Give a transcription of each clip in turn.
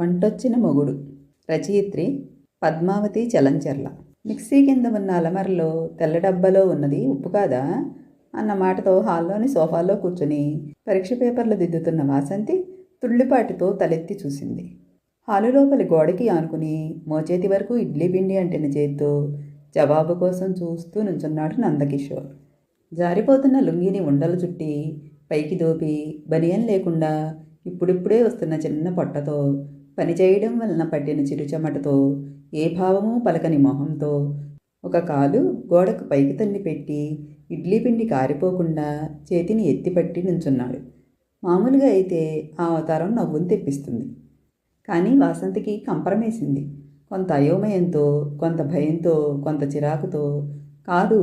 వంటొచ్చిన మొగుడు. రచయిత్రి పద్మావతి చలంచెర్ల. మిక్సీ కింద ఉన్న అలమరలో తెల్ల డబ్బాలో ఉన్నది ఉప్పు కాదా అన్న మాటతో హాల్లోని సోఫాలో కూర్చుని పరీక్ష పేపర్లు దిద్దుతున్న వాసంతి తుళ్ళిపాటితో తలెత్తి చూసింది. హాలు లోపలి గోడకి ఆనుకుని మోచేతి వరకు ఇడ్లీ పిండి అంటిన చేత్తో జవాబు కోసం చూస్తూ నుంచున్నాడు నందకిషోర్. జారిపోతున్న లుంగిని ఉండలు చుట్టి పైకి దోపి బనియన్ లేకుండా ఇప్పుడిప్పుడే వస్తున్న చిన్న పొట్టతో పని చేయడం వలన పట్టిన చిరుచెమటతో ఏ భావము పలకని మొహంతో ఒక కాలు గోడకు పైకి తన్ని పెట్టి ఇడ్లీ పిండి కారిపోకుండా చేతిని ఎత్తిపట్టి నుంచున్నాడు. మామూలుగా అయితే ఆ అవతారం నవ్వును తెప్పిస్తుంది. కానీ వాసంతికి కంపరమేసింది. కొంత అయోమయంతో కొంత భయంతో కొంత చిరాకుతో కాదు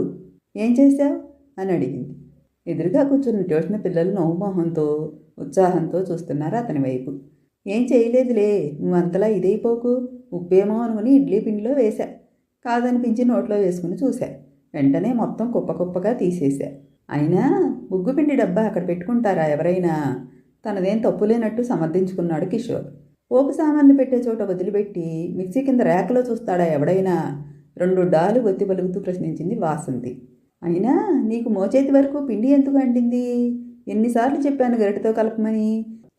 ఏం చేశావు? అని అడిగింది. ఎదురుగా కూర్చున్న ట్యూషన్ పిల్లలు నవ్వుమోహంతో ఉత్సాహంతో చూస్తున్నారు అతని వైపు. ఏం చేయలేదులే నువ్వు అంతలా ఇదైపోకు. ఉప్పేమో అనుకుని ఇడ్లీ పిండిలో వేశా. కాదనిపించి నోట్లో వేసుకుని చూశా. వెంటనే మొత్తం కుప్ప కుప్పగా తీసేశా. అయినా బుగ్గుపిండి డబ్బా అక్కడ పెట్టుకుంటారా ఎవరైనా? తనదేం తప్పు లేనట్టు సమర్థించుకున్నాడు కిషోర్. పోపు సామాన్లు పెట్టే చోట వదిలిపెట్టి మిక్సీ కింద ర్యాక్లో చూస్తాడా ఎవడైనా? రెండు డాలు ఒత్తి పలుకుతూ ప్రశ్నించింది వాసంతి అయినా నీకు మోచేతి వరకు పిండి ఎందుకు అంటింది? ఎన్నిసార్లు చెప్పాను గరిటతో కలపమని.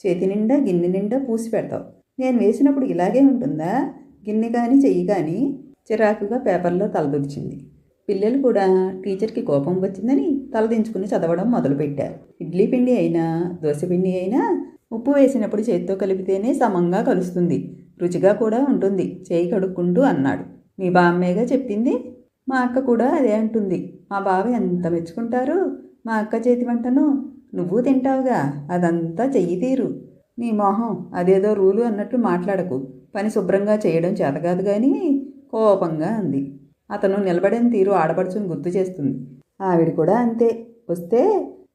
చేతి నిండా గిన్నె నిండా పూసి పెడతావు. నేను వేసినప్పుడు ఇలాగే ఉంటుందా? గిన్నె కానీ చెయ్యి కానీ చిరాకుగా పేపర్లో తలదొచ్చింది పిల్లలు కూడా టీచర్కి కోపం వచ్చిందని తలదించుకుని చదవడం మొదలుపెట్టారు. ఇడ్లీ పిండి అయినా దోశ పిండి అయినా ఉప్పు వేసినప్పుడు చేతితో కలిపితేనే సమంగా కలుస్తుంది. రుచిగా కూడా ఉంటుంది. చేయి కడుక్కుంటూ అన్నాడు. మీ బామ్మేగా చెప్పింది? మా అక్క కూడా అదే అంటుంది. మా బావ ఎంత మెచ్చుకుంటారు? మా అక్క చేతి వంటను నువ్వు తింటావుగా అదంతా చెయ్యి తీరు. నీ మొహం అదేదో రూలు అన్నట్టు మాట్లాడకు. పని శుభ్రంగా చేయడం చేతకాదు కానీ కోపంగా అంది. అతను నిలబడిన తీరు ఆడపడుచుని గుర్తు చేస్తుంది. ఆవిడ కూడా అంతే. వస్తే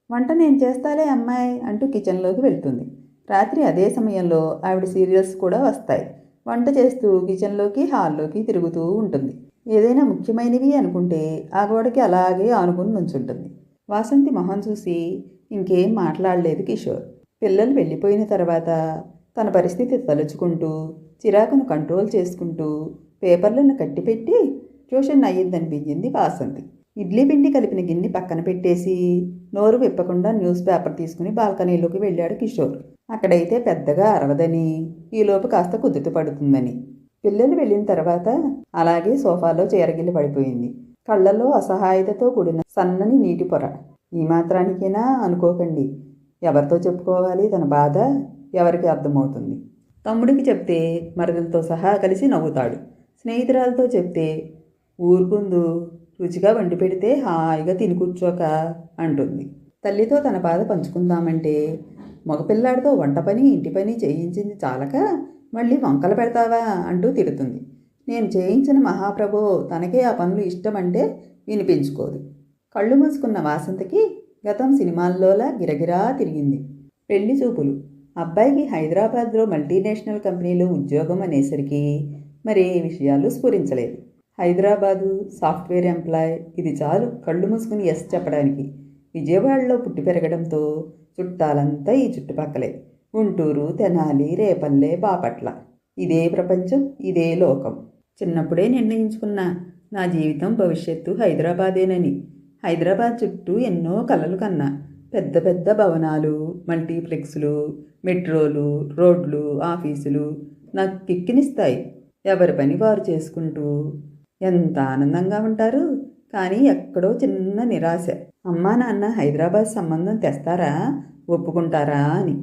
వంట నేను చేస్తాలే అమ్మాయి అంటూ కిచెన్లోకి వెళ్తుంది. రాత్రి అదే సమయంలో ఆవిడ సీరియల్స్ కూడా వస్తాయి. వంట చేస్తూ కిచెన్లోకి హాల్లోకి తిరుగుతూ ఉంటుంది. ఏదైనా ముఖ్యమైనవి అనుకుంటే ఆ గోడకి అలాగే ఆనుకుని నుంచుంటుంది. వాసంతి మొహం చూసి ఇంకేం మాట్లాడలేదు కిషోర్. పిల్లలు వెళ్ళిపోయిన తర్వాత తన పరిస్థితి తలుచుకుంటూ చిరాకును కంట్రోల్ చేసుకుంటూ పేపర్లను కట్టిపెట్టి ట్యూషన్ అయ్యిందనిపించింది వాసంతి. ఇడ్లీ పిండి కలిపిన గిన్నె పక్కన పెట్టేసి నోరు విప్పకుండా న్యూస్ పేపర్ తీసుకుని బాల్కనీలోకి వెళ్ళాడు కిషోర్. అక్కడైతే పెద్దగా అరవదని ఈలోపు కాస్త కుదుట పడుతుందని. పిల్లలు వెళ్ళిన తర్వాత అలాగే సోఫాలో చేరగిల్లి పడిపోయింది. కళ్ళల్లో అసహాయతతో కూడిన సన్నని నీటి పొర. ఈ మాత్రానికైనా అనుకోకండి. ఎవరితో చెప్పుకోవాలి? తన బాధ ఎవరికి అర్థమవుతుంది? తమ్ముడికి చెప్తే మరదలతో సహా కలిసి నవ్వుతాడు. స్నేహితురాలతో చెప్తే ఊరుకుందు రుచిగా వండి పెడితే హాయిగా తిని కూర్చోక అంటుంది. తల్లితో తన బాధ పంచుకుందామంటే మగపిల్లాడితో వంట పని ఇంటి పని చేయించింది చాలక మళ్ళీ వంకలు పెడతావా? అంటూ తిడుతుంది. నేను చేయించిన మహాప్రభు తనకే ఆ పనులు ఇష్టమంటే వినిపించుకోదు. కళ్ళు మూసుకున్న వాసంతకి గతం సినిమాల్లోలా గిరగిరా తిరిగింది. పెళ్ళి చూపులు. అబ్బాయికి హైదరాబాద్లో మల్టీనేషనల్ కంపెనీలో ఉద్యోగం అనేసరికి మరే విషయాలు స్ఫురించలేదు. హైదరాబాదు సాఫ్ట్వేర్ ఎంప్లాయ్ ఇది చాలు కళ్ళు మూసుకుని ఎస్ చెప్పడానికి. విజయవాడలో పుట్టి పెరగడంతో చుట్టాలంతా ఈ చుట్టుపక్కలే. గుంటూరు తెనాలి రేపల్లె బాపట్ల. ఇదే ప్రపంచం ఇదే లోకం. చిన్నప్పుడే నిర్ణయించుకున్న నా జీవితం భవిష్యత్తు హైదరాబాదేనని. హైదరాబాద్ చుట్టూ ఎన్నో కలలు కన్నా పెద్ద పెద్ద భవనాలు మల్టీప్లెక్స్లు మెట్రోలు రోడ్లు ఆఫీసులు నాకు కిక్కినిస్తాయి ఎవరి పని వారు చేసుకుంటూ ఎంత ఆనందంగా ఉంటారు? కానీ ఎక్కడో చిన్న నిరాశ. అమ్మా నాన్న హైదరాబాద్ సంబంధం తెస్తారా? ఒప్పుకుంటారా అని.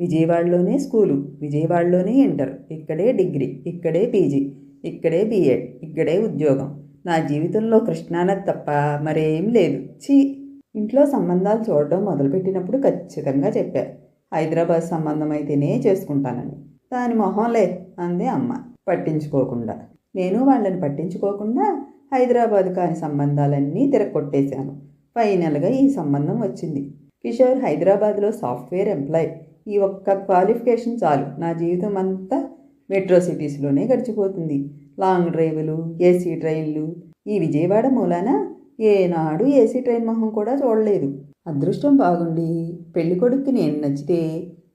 విజయవాడలోనే స్కూలు విజయవాడలోనే ఇంటర్. ఇక్కడే డిగ్రీ ఇక్కడే పీజీ ఇక్కడే బీఎడ్ ఇక్కడే ఉద్యోగం. నా జీవితంలో కృష్ణానది తప్ప మరేం లేదు. ఛీ! ఇంట్లో సంబంధాలు చూడడం మొదలుపెట్టినప్పుడు ఖచ్చితంగా చెప్పా. హైదరాబాద్ సంబంధం అయితేనే చేసుకుంటానని. దాని మొహంలే అంది అమ్మ పట్టించుకోకుండా. నేను వాళ్ళని పట్టించుకోకుండా హైదరాబాద్ కాని సంబంధాలన్నీ తిరగొట్టేశాను ఫైనల్గా ఈ సంబంధం వచ్చింది. కిషోర్ హైదరాబాద్లో సాఫ్ట్వేర్ ఎంప్లాయ్. ఈ ఒక్క క్వాలిఫికేషన్ చాలు. నా జీవితం అంతా మెట్రో సిటీస్లోనే గడిచిపోతుంది. లాంగ్ డ్రైవ్లు ఏసీ ట్రైన్లు. ఈ విజయవాడ మూలాన ఏనాడు ఏసీ ట్రైన్ మొహం కూడా చూడలేదు. అదృష్టం బాగుండి పెళ్ళి కొడుక్కి నేను నచ్చితే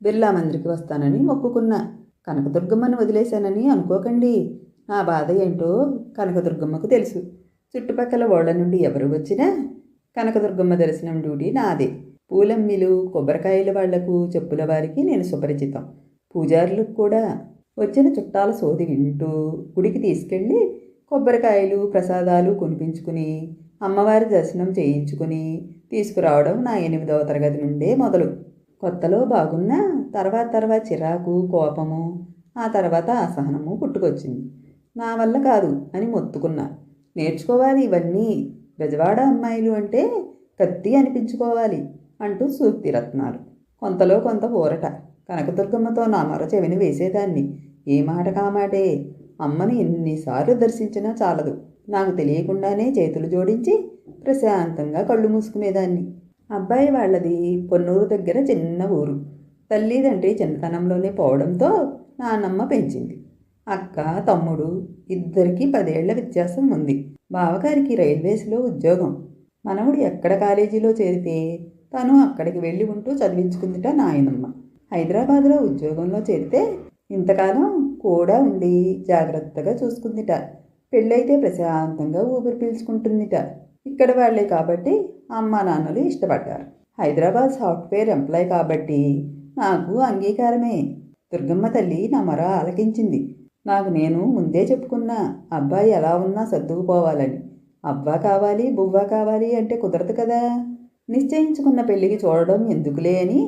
బిర్లా మందిరికి వస్తానని మొక్కుకున్నా. కనకదుర్గమ్మను వదిలేశానని అనుకోకండి. నా బాధ ఏంటో కనకదుర్గమ్మకు తెలుసు. చుట్టుపక్కల ఓళ్ళ నుండి ఎవరు వచ్చినా కనకదుర్గమ్మ దర్శనం డ్యూటీ నాదే. పూలమ్మిలు కొబ్బరికాయల వాళ్ళకు చెప్పుల వారికి నేను సుపరిచితం. పూజారులకు కూడా వచ్చిన చుట్టాల సోది వింటూ గుడికి తీసుకెళ్ళి కొబ్బరికాయలు ప్రసాదాలు కొనిపించుకుని అమ్మవారి దర్శనం చేయించుకుని తీసుకురావడం నా ఎనిమిదవ తరగతి నుండే మొదలు. కొత్తలో బాగున్నా తర్వాత తర్వాత చిరాకు కోపము ఆ తర్వాత అసహనము పుట్టుకొచ్చింది. నా వల్ల కాదు అని మొత్తుకున్నా. నేర్చుకోవాలి ఇవన్నీ. గజవాడ అమ్మాయిలు అంటే కత్తి అనిపించుకోవాలి అంటూ సూక్తి రత్నాలు కొంతలో కొంత ఊరట. కనకదుర్గమ్మతో నా మర చెవిని వేసేదాన్ని. ఏ మాట కామాటే అమ్మని ఎన్నిసార్లు దర్శించినా చాలదు. నాకు తెలియకుండానే చేతులు జోడించి ప్రశాంతంగా కళ్ళు మూసుకునేదాన్ని. అబ్బాయి వాళ్ళది పొన్నూరు దగ్గర చిన్న ఊరు. తల్లిదండ్రి చిన్నతనంలోనే పోవడంతో నాన్నమ్మ పెంచింది. అక్క తమ్ముడు ఇద్దరికీ పదేళ్ళ వ్యత్యాసం ఉంది. బావగారికి రైల్వేస్లో ఉద్యోగం. మనవుడు ఎక్కడ కాలేజీలో చేరితే తను అక్కడికి వెళ్ళి ఉంటూ చదివించుకుందిట నాయనమ్మ. హైదరాబాద్లో ఉద్యోగంలో చేరితే ఇంతకాలం కూడా ఉండి జాగ్రత్తగా చూసుకుందిట. పెళ్ళైతే ప్రశాంతంగా ఊపిరి పీల్చుకుంటుందిట. ఇక్కడ వాళ్ళే కాబట్టి అమ్మ నాన్నలు ఇష్టపడ్డారు. హైదరాబాద్ సాఫ్ట్వేర్ ఎంప్లాయ్ కాబట్టి నాకు అంగీకారమే. దుర్గమ్మ తల్లి నా మొర ఆలకించింది. నాకు నేను ముందే చెప్పుకున్నా అబ్బాయి ఎలా ఉన్నా సర్దుకుపోవాలని. అబ్బా కావాలి బువ్వ కావాలి అంటే కుదరదు కదా. నిశ్చయించుకున్న పెళ్ళికి చూడడం ఎందుకులే అని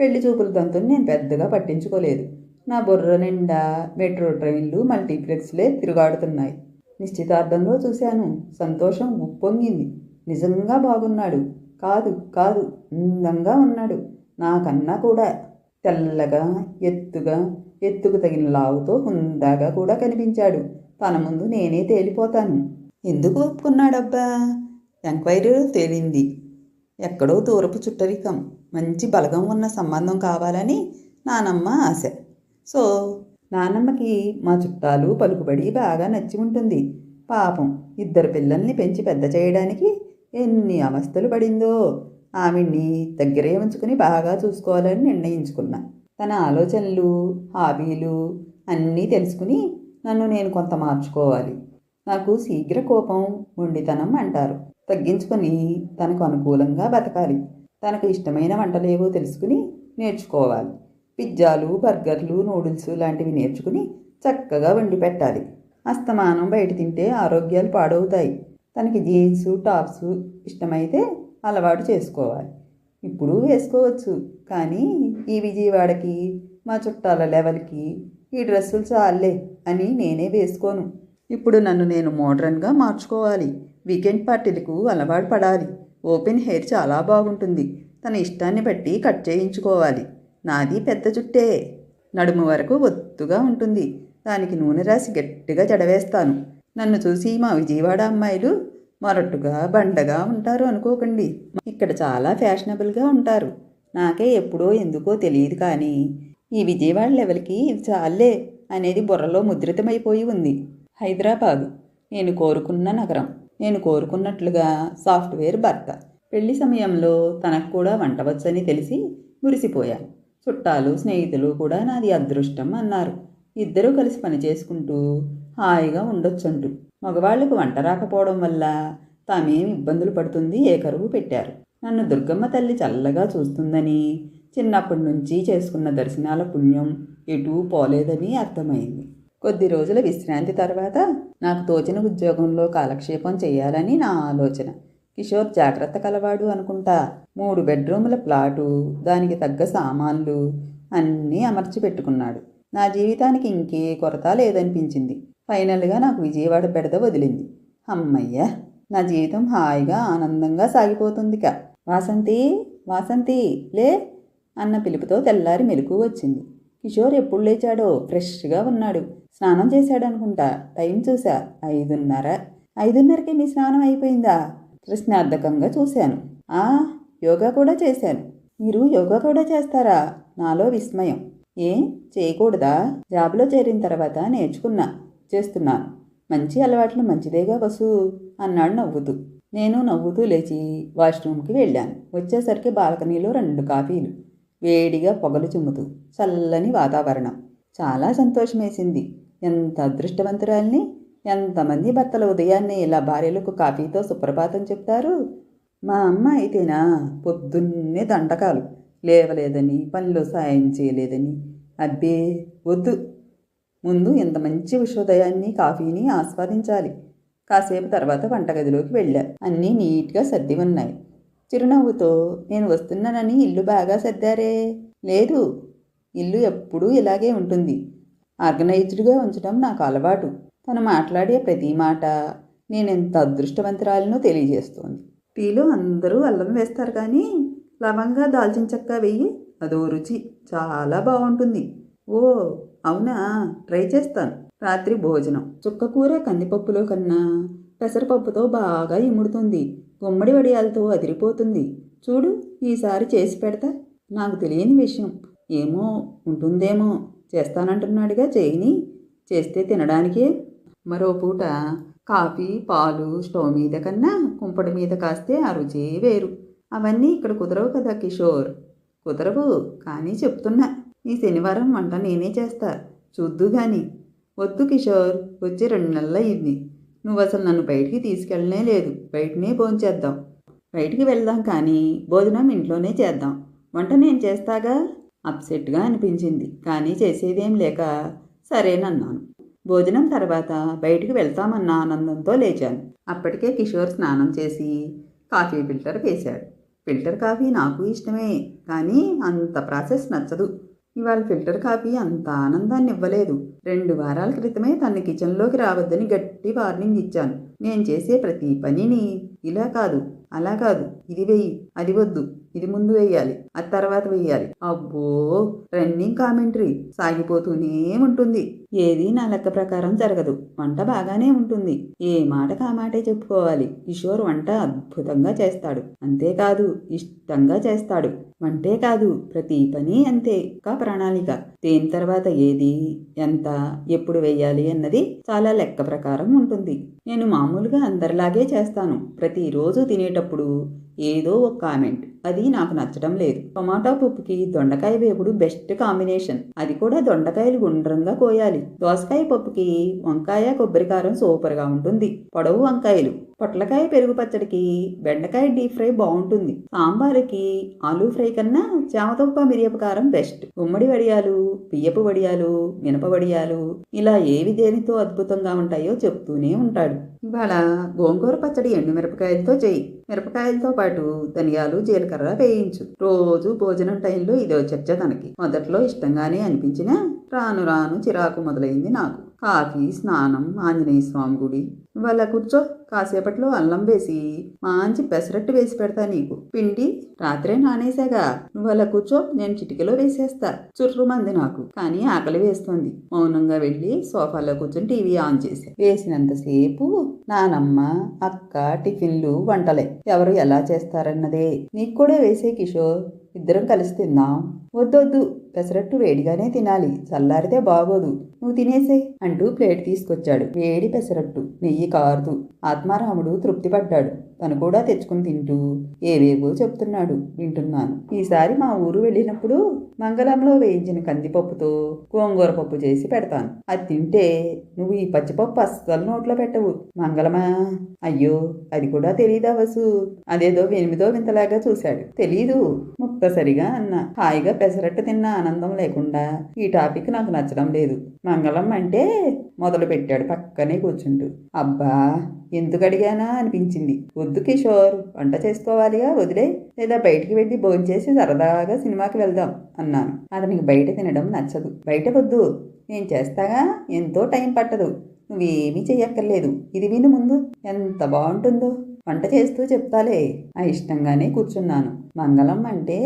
పెళ్ళి చూపుల తంతుని నేను పెద్దగా పట్టించుకోలేదు. నా బుర్ర నిండా మెట్రో ట్రైన్లు మల్టీప్లెక్స్లే తిరుగాడుతున్నాయి. నిశ్చితార్థంలో చూశాను సంతోషం ఉప్పొంగింది. నిజంగా బాగున్నాడు. కాదు కాదు అందంగా ఉన్నాడు. నాకన్నా కూడా తెల్లగా ఎత్తుగా ఎత్తుకు తగిన లావుతో హుందాగా కూడా కనిపించాడు. తన ముందు నేనే తేలిపోతాను. ఎందుకు ఒప్పుకున్నాడబ్బా? ఎంక్వైరీలో తేలింది. ఎక్కడో దూరపు చుట్టరికం. మంచి బలగం ఉన్న సంబంధం కావాలని నానమ్మ ఆశ. సో నానమ్మకి మా చుట్టాలు పలుకుబడి బాగా నచ్చి ఉంటుంది. పాపం ఇద్దరు పిల్లల్ని పెంచి పెద్ద చేయడానికి ఎన్ని అవస్థలు పడిందో ఆమెని దగ్గరే ఉంచుకుని బాగా చూసుకోవాలని నిర్ణయించుకున్నా. తన ఆలోచనలు హాబీలు అన్నీ తెలుసుకుని నన్ను నేను కొంత మార్చుకోవాలి. నాకు శీఘ్ర కోపం మొండితనం అంటారు. తగ్గించుకొని తనకు అనుకూలంగా బతకాలి. తనకు ఇష్టమైన వంటలేవో తెలుసుకుని నేర్చుకోవాలి. పిజ్జాలు బర్గర్లు నూడిల్స్ లాంటివి నేర్చుకుని చక్కగా వండి పెట్టాలి. అస్తమానం బయట తింటే ఆరోగ్యాలు పాడవుతాయి. తనకి జీన్స్ టాప్స్ ఇష్టమైతే అలవాటు చేసుకోవాలి. ఇప్పుడు వేసుకోవచ్చు. కానీ ఈ విజయవాడకి మా చుట్టాల లెవెల్కి ఈ డ్రెస్సులు చాలే అని నేనే వేసుకోను. ఇప్పుడు నన్ను నేను మోడ్రన్గా మార్చుకోవాలి. వీకెండ్ పార్టీలకు అలవాటు పడాలి. ఓపెన్ హెయిర్ చాలా బాగుంటుంది. తన ఇష్టాన్ని బట్టి కట్ చేయించుకోవాలి. నాది పెద్ద జుట్టే. నడుము వరకు ఒత్తుగా ఉంటుంది. దానికి నూనె రాసి గట్టిగా జడవేస్తాను. నన్ను చూసి మా విజయవాడ అమ్మాయిలు మొరట్టుగా బండగా ఉంటారు అనుకోకండి. ఇక్కడ చాలా ఫ్యాషనబుల్గా ఉంటారు. నాకే ఎప్పుడో ఎందుకో తెలియదు కానీ ఈ విజయవాడ లెవెల్కి ఇది చాలే అనేది బుర్రలో ముద్రితమైపోయి ఉంది. హైదరాబాదు. నేను కోరుకున్న నగరం. నేను కోరుకున్నట్లుగా సాఫ్ట్వేర్ భర్త. పెళ్ళి సమయంలో తనకు కూడా వంట వచ్చని తెలిసి మురిసిపోయాను చుట్టాలు స్నేహితులు కూడా నాది అదృష్టం అన్నారు. ఇద్దరూ కలిసి పని చేసుకుంటూ హాయిగా ఉండొచ్చంటూ. మగవాళ్ళకు వంట రాకపోవడం వల్ల తామేం ఇబ్బందులు పడుతుంది ఏ కరువు పెట్టారు. నన్ను దుర్గమ్మ తల్లి చల్లగా చూస్తుందని చిన్నప్పటి నుంచి చేసుకున్న దర్శనాల పుణ్యం ఎటూ పోలేదని అర్థమైంది. కొద్ది రోజుల విశ్రాంతి తర్వాత నాకు తోచిన ఉద్యోగంలో కాలక్షేపం చేయాలని నా ఆలోచన. కిషోర్ జాగ్రత్త కలవాడు అనుకుంటా. మూడు బెడ్రూముల ప్లాటు దానికి తగ్గ సామాన్లు అన్నీ అమర్చి పెట్టుకున్నాడు నా జీవితానికి ఇంకే కొరత లేదనిపించింది. ఫైనల్గా నాకు విజయవాడ బెడద వదిలింది. అమ్మయ్య నా జీవితం హాయిగా ఆనందంగా సాగిపోతుందిక. వాసంతి వాసంతి లే అన్న పిలుపుతో తెల్లారి మెలకు వచ్చింది. కిషోర్ ఎప్పుడు లేచాడో? ఫ్రెష్గా ఉన్నాడు. స్నానం చేశాడనుకుంటా. టైం చూసా ఐదున్నర. ఐదున్నరకి మీ స్నానం అయిపోయిందా? ప్రశ్నార్థకంగా చూశాను. ఆ యోగా కూడా చేశాను. మీరు యోగా కూడా చేస్తారా? నాలో విస్మయం. ఏం చేయకూడదా? జాబ్లో చేరిన తర్వాత నేర్చుకున్నా. చేస్తున్నాను. మంచి అలవాట్లు మంచిదేగా వసు అన్నాడు నవ్వుతూ. నేను నవ్వుతూ లేచి వాష్రూమ్కి వెళ్ళాను. వచ్చేసరికి బాల్కనీలో రెండు కాఫీలు. వేడిగా పొగలు చిమ్ముతూ చల్లని వాతావరణం. చాలా సంతోషమేసింది. ఎంత అదృష్టవంతురాల్ని ఎంతమంది భర్తల ఉదయాన్నే ఇలా భార్యలకు కాఫీతో సుప్రభాతం చెప్తారు? మా అమ్మ అయితేనా? పొద్దున్నే దండకాలు. లేవలేదని పనిలో సాయం చేయలేదని. అబ్బే వద్దు. ముందు ఇంత మంచి ఉషోదయాన్ని కాఫీని ఆస్వాదించాలి. కాసేపు తర్వాత వంటగదిలోకి వెళ్ళా. అన్నీ నీట్గా సర్ది ఉన్నాయి. చిరునవ్వుతో నేను వస్తున్నానని ఇల్లు బాగా సర్దారే. లేదు ఇల్లు ఎప్పుడూ ఇలాగే ఉంటుంది. ఆర్గనైజ్డ్గా ఉంచడం నాకు అలవాటు. తను మాట్లాడే ప్రతి మాట నేనెంత అదృష్టవంతురాలనో తెలియజేస్తోంది. టీలో అందరూ అల్లం వేస్తారు కానీ లవంగా దాల్చిన చెక్క వెయ్యి అదో రుచి చాలా బాగుంటుంది. ఓ అవునా? ట్రై చేస్తాను. రాత్రి భోజనం. చుక్కకూర కందిపప్పులో కన్నా పెసరపప్పుతో బాగా ఇముడుతుంది. గుమ్మడి వడియాలతో అదిరిపోతుంది. చూడు ఈసారి చేసి పెడతా. నాకు తెలియని విషయం. ఏమో ఉంటుందేమో. చేస్తానంటున్నాడుగా చేయని చేస్తే తినడానికే. మరో పూట కాఫీ పాలు స్టవ్ మీద కన్నా కుంపడి మీద కాస్తే ఆ రుచే వేరు. అవన్నీ ఇక్కడ కుదరవు కదా కిషోర్. కుదరవు కానీ చెప్తున్నా. ఈ శనివారం వంట నేనే చేస్తా. చూద్దు గాని వద్దు కిషోర్ వచ్చి రెండు నెలలు అయింది నువ్వు అసలు నన్ను బయటికి తీసుకెళ్ళనే లేదు. బయటనే భోంచేద్దాం బయటికి వెళ్దాం కానీ భోజనం ఇంట్లోనే చేద్దాం. వంట నేను చేస్తాగా? అప్సెట్గా అనిపించింది. కానీ చేసేదేం లేక సరేనన్నాను. భోజనం తర్వాత బయటికి వెళ్తామన్న ఆనందంతో లేచాను. అప్పటికే కిషోర్ స్నానం చేసి కాఫీ ఫిల్టర్ వేశాడు. ఫిల్టర్ కాఫీ నాకు ఇష్టమే కానీ అంత ప్రాసెస్ నచ్చదు. ఇవాళ ఫిల్టర్ కాఫీ అంత ఆనందాన్ని ఇవ్వలేదు. రెండు వారాల క్రితమే తన కిచెన్లోకి రావద్దని గట్టి వార్నింగ్ ఇచ్చాను. నేను చేసే ప్రతి పనిని ఇలా కాదు అలా కాదు. ఇది వెయ్యి అది వద్దు ఇది ముందు వేయాలి అది తర్వాత వేయాలి. అబ్బో రన్నింగ్ కామెంటరీ సాగిపోతూనే ఉంటుంది. ఏది నా లెక్క ప్రకారం జరగదు. వంట బాగానే ఉంటుంది. ఏ మాటకు ఆ మాటే చెప్పుకోవాలి. కిషోర్ వంట అద్భుతంగా చేస్తాడు. అంతేకాదు ఇష్టంగా చేస్తాడు. వంటే కాదు ప్రతి పని అంతే. కా ప్రణాళిక. దేని తర్వాత ఏది ఎంత ఎప్పుడు వేయాలి అన్నది చాలా లెక్క ప్రకారం ఉంటుంది. నేను మామూలుగా అందరిలాగే చేస్తాను. ప్రతిరోజు తినేటప్పుడు ఏదో ఒక కామెంట్. అది నాకు నచ్చడం లేదు. టొమాటో పప్పుకి దొండకాయ వేపుడు బెస్ట్ కాంబినేషన్. అది కూడా దొండకాయలు గుండ్రంగా కోయాలి. దోసకాయ పప్పుకి వంకాయ కొబ్బరికారం సూపర్గా ఉంటుంది. పొడవు వంకాయలు. పొట్లకాయ పెరుగు పచ్చడికి బెండకాయ డీప్ ఫ్రై బాగుంటుంది. సాంబారుకి ఆలూ ఫ్రై కన్నా చామదుంప మిరియపు కారం బెస్ట్. గుమ్మడి వడియాలు బియ్యపు వడియాలు మినప వడియాలు ఇలా ఏవి దేనితో అద్భుతంగా ఉంటాయో చెప్తూనే ఉంటాడు. ఇవాళ గోంగూర పచ్చడి ఎండు మిరపకాయలతో చేయి మిరపకాయలతో పాటు ధనియాలు జీలకర్ర వేయించు. రోజు భోజనం టైంలో ఇదో చర్చ తనకి. మొదట్లో ఇష్టంగానే అనిపించినా రాను రాను చిరాకు మొదలైంది నాకు. కాఫీ స్నానం ఆంజనేయ స్వామి గుడి. ఇవాళ కూర్చో. కాసేపట్లో అల్లం వేసి మంచి పెసరట్టు వేసి పెడతా నీకు. పిండి రాత్రే నానేసాగా నువ్వు అలా కూర్చో నేను చిటికలో వేసేస్తా. చుర్రుమంది నాకు. కానీ ఆకలి వేస్తోంది. మౌనంగా వెళ్ళి సోఫాలో కూర్చొని టీవీ ఆన్ చేసి వేసినంతసేపు నానమ్మ అక్క టిఫిన్లు వంటలే. ఎవరు ఎలా చేస్తారన్నదే. నీకు కూడా వేసే కిషోర్ ఇద్దరం కలిసి తిందాం. వద్దొద్దు. పెసరట్టు వేడిగానే తినాలి. చల్లారితే బాగోదు. నువ్వు తినేసే అంటూ ప్లేట్ తీసుకొచ్చాడు. వేడి పెసరట్టు. నెయ్యి కారుతూ. ఆత్మారాముడు తృప్తిపడ్డాడు. తను కూడా తెచ్చుకుని తింటూ ఏవేవో చెప్తున్నాడు వింటున్నాను. ఈసారి మా ఊరు వెళ్ళినప్పుడు మంగళంలో వేయించిన కందిపప్పుతో గోంగూర పప్పు చేసి పెడతాను. అది తింటే నువ్వు ఈ పచ్చిపప్పు అస్సలు నోట్లో పెట్టవు. మంగళమా? అయ్యో అది కూడా తెలియదా వసు? అదేదో ఎనిమిదో వింతలాగా చూశాడు. తెలీదు ముక్తసరిగా అన్న. హాయిగా పెసరట్టు తిన్న ఆనందం లేకుండా ఈ టాపిక్ నాకు నచ్చడం లేదు. మంగళం అంటే మొదలు పెట్టాడు పక్కనే కూర్చుంటూ. అబ్బా ఎందుకు అడిగానా అనిపించింది. వద్దు కిషోర్ వంట చేసుకోవాలిగా వదిలే లేదా బయటికి వెళ్ళి భోంచేసి సరదాగా సినిమాకి వెళ్దాం అన్నాను. అతనికి బయట తినడం నచ్చదు. బయట వద్దు. నేను చేస్తాగా? ఎంతో టైం పట్టదు. నువ్వేమీ చెయ్యక్కర్లేదు. ఇది విను ముందు. ఎంత బాగుంటుందో. వంట చేస్తూ చెప్తాలే. ఆ ఇష్టంగానే కూర్చున్నాను. మంగళం అంటే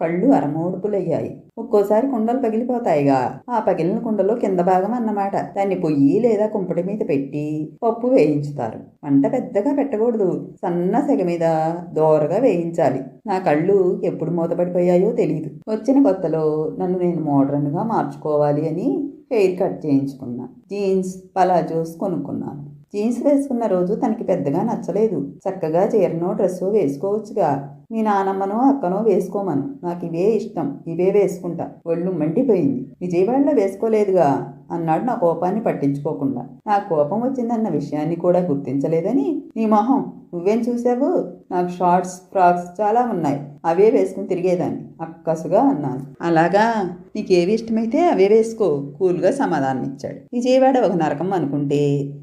కళ్ళు అరమోడుపులయ్యాయి. ఒక్కోసారి కుండలు పగిలిపోతాయిగా. ఆ పగిలిన కుండలో కింద భాగం అన్నమాట. దాన్ని పొయ్యి లేదా కుంపటి మీద పెట్టి పప్పు వేయించుతారు. వంట పెద్దగా పెట్టకూడదు. సన్న సెగ మీద దోరగా వేయించాలి. నా కళ్ళు ఎప్పుడు మూతపడిపోయాయో తెలియదు వచ్చిన కొత్తలో నన్ను నేను మోడర్న్గా మార్చుకోవాలి అని హెయిర్ కట్ చేయించుకున్నా. జీన్స్ పలాజోస్ కొనుక్కున్నాను. జీన్స్ వేసుకున్న రోజు తనకి పెద్దగా నచ్చలేదు. చక్కగా చీరనో డ్రెస్సో వేసుకోవచ్చుగా. మీ నానమ్మనో అక్కనో వేసుకోమను. నాకు ఇవే ఇష్టం. ఇవే వేసుకుంటా. ఒళ్ళు మండిపోయింది. విజయవాడలో వేసుకోలేదుగా అన్నాడు నా కోపాన్ని పట్టించుకోకుండా. నా కోపం వచ్చిందన్న విషయాన్ని కూడా గుర్తించలేదని నీ మొహం. నువ్వేం చూసావు నాకు షార్ట్స్ ఫ్రాక్స్ చాలా ఉన్నాయి. అవే వేసుకుని తిరిగేదాన్ని. అక్కసుగా అన్నాను. అలాగా? నీకేవి ఇష్టమైతే అవే వేసుకో. కూల్గా సమాధానం ఇచ్చాడు విజయవాడ ఒక నరకం అనుకుంటే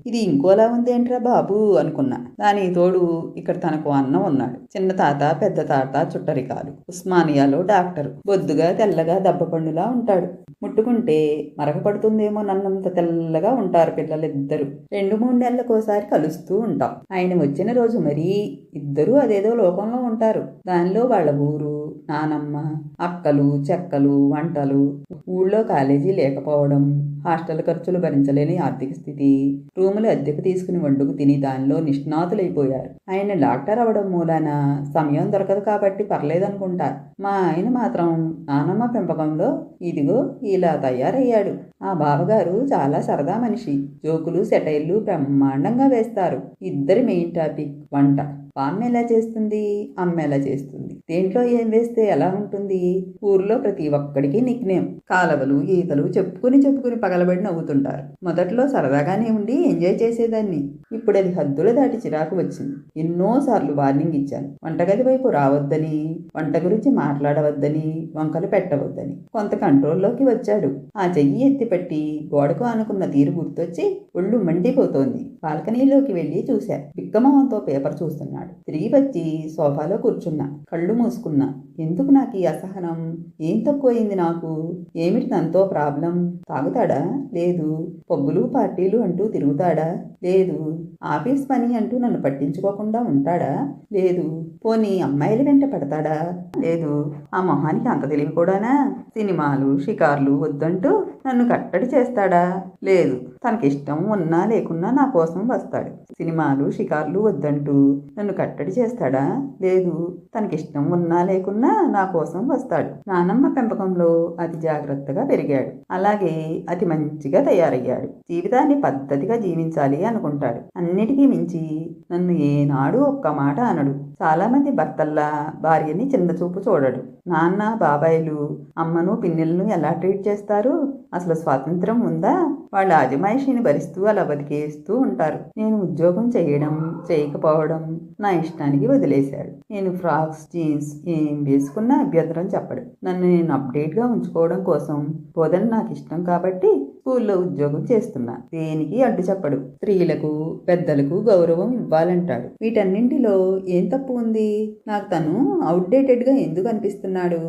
ఇది ఇంకోలా ఉంది ఏంట్రా బాబు అనుకున్నా. దాని తోడు ఇక్కడ తనకు అన్నం ఉన్నాడు. చిన్న తాత పెద్ద తాత చుట్టరికాలు ఉస్మానియాలో డాక్టర్. బొద్దుగా తెల్లగా దెబ్బపండులా ఉంటాడు. ముట్టుకుంటే మరక పడుతుందేమో నన్నంత తెల్లగా ఉంటారు పిల్లలిద్దరు. రెండు మూడు నెలలకోసారి కలుస్తూ ఉంటాం. ఆయన వచ్చిన రోజు మరీ ఇద్దరూ అదేదో లోకంలో ఉంటారు. దానిలో వాళ్ళ ఊరు నానమ్మ అక్కలు చెక్కలు వంటలు ఊళ్ళో కాలేజీ లేకపోవడం హాస్టల్ ఖర్చులు భరించలేని ఆర్థిక స్థితి రూములు అద్దెకు తీసుకుని వండుకు తిని దానిలో నిష్ణాతులైపోయారు. ఆయన డాక్టర్ అవడం మూలాన సమయం దొరక దొరకదు కాబట్టి పర్లేదనుకుంటా మా ఆయన మాత్రం నానమ్మ పెంపకంలో ఇదిగో ఇలా తయారయ్యాడు. ఆ బావగారు చాలా సరదా మనిషి. జోకులు సెటైర్లు బ్రహ్మాండంగా వేస్తారు. ఇద్దరి మెయిన్ టాపిక్ వంట. అమ్మ ఎలా చేస్తుంది? అమ్మ ఎలా చేస్తుంది? దేంట్లో ఏం వేస్తే ఎలా ఉంటుంది? ఊర్లో ప్రతి ఒక్కడికి నిక్నేమ్ కాలవలు ఈతలు చెప్పుకుని చెప్పుకుని పగలబడి నవ్వుతుంటారు. మొదట్లో సరదాగానే ఉండి ఎంజాయ్ చేసేదాన్ని. ఇప్పుడు అది హద్దుల దాటి చిరాకు వచ్చింది. ఎన్నోసార్లు వార్నింగ్ ఇచ్చాను. వంటగది వైపు రావద్దని వంట గురించి మాట్లాడవద్దని వంకలు పెట్టవద్దని. కొంత కంట్రోల్లోకి వచ్చాడు. ఆ చెయ్యి ఎత్తిపెట్టి గోడకు ఆనుకున్న తీరు గుర్తొచ్చి ఒళ్ళు మండిపోతోంది. బాల్కనీలోకి వెళ్ళి చూశా బిక్కమోహంతో పేపర్ చూస్తున్నాడు. తిరిగి వచ్చి సోఫాలో కూర్చున్నా. కళ్ళు మూసుకున్నా. ఎందుకు నాకు ఈ అసహనం? ఏం తక్కువైంది నాకు? ఏమిటి తనతో ప్రాబ్లం? తాగుతాడా? లేదు. పబ్బులు పార్టీలు అంటూ తిరుగుతాడా? లేదు. ఆఫీస్ పని అంటూ నన్ను పట్టించుకోకుండా ఉంటాడా? లేదు. పోనీ అమ్మాయిల వెంట పడతాడా? లేదు. ఆ మొహానికి అంత తెలివి కూడానా? సినిమాలు షికార్లు వద్దంటూ నన్ను కట్టడి చేస్తాడా? లేదు. తనకిష్టం ఉన్నా లేకున్నా నా కోసం వస్తాడు. సినిమాలు షికార్లు వద్దంటూ నన్ను కట్టడి చేస్తాడా? లేదు. తనకిష్టం ఉన్నా లేకున్నా నా కోసం వస్తాడు. నానమ్మ పెంపకంలో అతి జాగ్రత్తగా పెరిగాడు. అలాగే అతి మంచిగా తయారయ్యాడు. జీవితాన్ని పద్ధతిగా జీవించాలి అనుకుంటాడు. అన్నిటికీ మించి నన్ను ఏనాడు ఒక్క మాట అనడు. చాలా మంది భర్తల్లా భార్యని చిన్న చూపు చూడడు. నాన్న బాబాయిలు అమ్మను పిన్నెలను ఎలా ట్రీట్ చేస్తారు? అసలు స్వాతంత్రం ఉందా? వాళ్ళ అజమాయిషిని భరిస్తూ అలా బతికేస్తూ ఉంటారు. నేను ఉద్యోగం చేయడం చేయకపోవడం నా ఇష్టానికి వదిలేశాడు. నేను ఫ్రాక్స్ జీన్స్ ఏం వేసుకున్నా అభ్యంతరం చెప్పడు. నన్ను నేను అప్డేట్గా ఉంచుకోవడం కోసం బోధన నాకు ఇష్టం కాబట్టి స్కూల్లో ఉద్యోగం చేస్తున్నా. దేనికి అడ్డు చెప్పడు. స్త్రీలకు పెద్దలకు గౌరవం ఇవ్వాలంటాడు. వీటన్నింటిలో ఏం తప్పు ఉంది? నాకు తను అవుట్డేటెడ్గా ఎందుకు అనిపిస్తున్నాడు?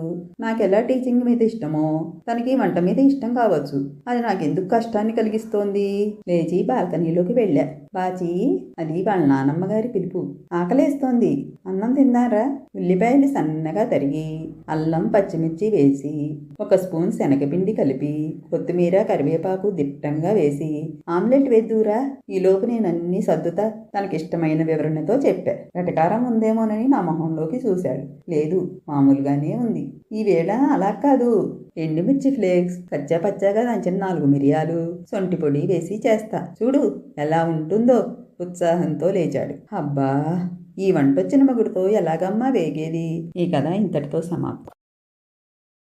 నాకు ఎలా టీచింగ్ మీద ఇష్టమో? తనకి వంట మీద ఇష్టం కావచ్చు. అది నాకెందుకు కష్టాన్ని కలిగిస్తోంది? లేచి బాల్కనీలోకి వెళ్ళా. బాచి అది వాళ్ళ నానమ్మ గారి పిలుపు. ఆకలేస్తోంది. అన్నం తిన్నారా? ఉల్లిపాయలు సన్నగా తరిగి అల్లం పచ్చిమిర్చి వేసి ఒక స్పూన్ శనగపిండి కలిపి కొత్తిమీర కరివేపాకు దిట్టంగా వేసి ఆమ్లెట్ వేద్దురా? ఈలోపు నేను అన్ని సర్దుతా. తనకిష్టమైన వివరణతో చెప్పా. వెటకారం ఉందేమోనని నా మొహంలోకి చూశాడు. లేదు మామూలుగానే ఉంది. ఈ వేళ అలా కాదు. ఎండుమిర్చి ఫ్లేక్స్ కచ్చా పచ్చాగా దంచిన నాలుగు మిరియాలు సొంటి పొడి వేసి చేస్తా. చూడు ఎలా ఉంటుందో ఉత్సాహంతో లేచాడు. అబ్బా ఈ వంటొచ్చిన మగుడితో ఎలాగమ్మా వేగేది? ఈ కథ ఇంతటితో సమాప్తం.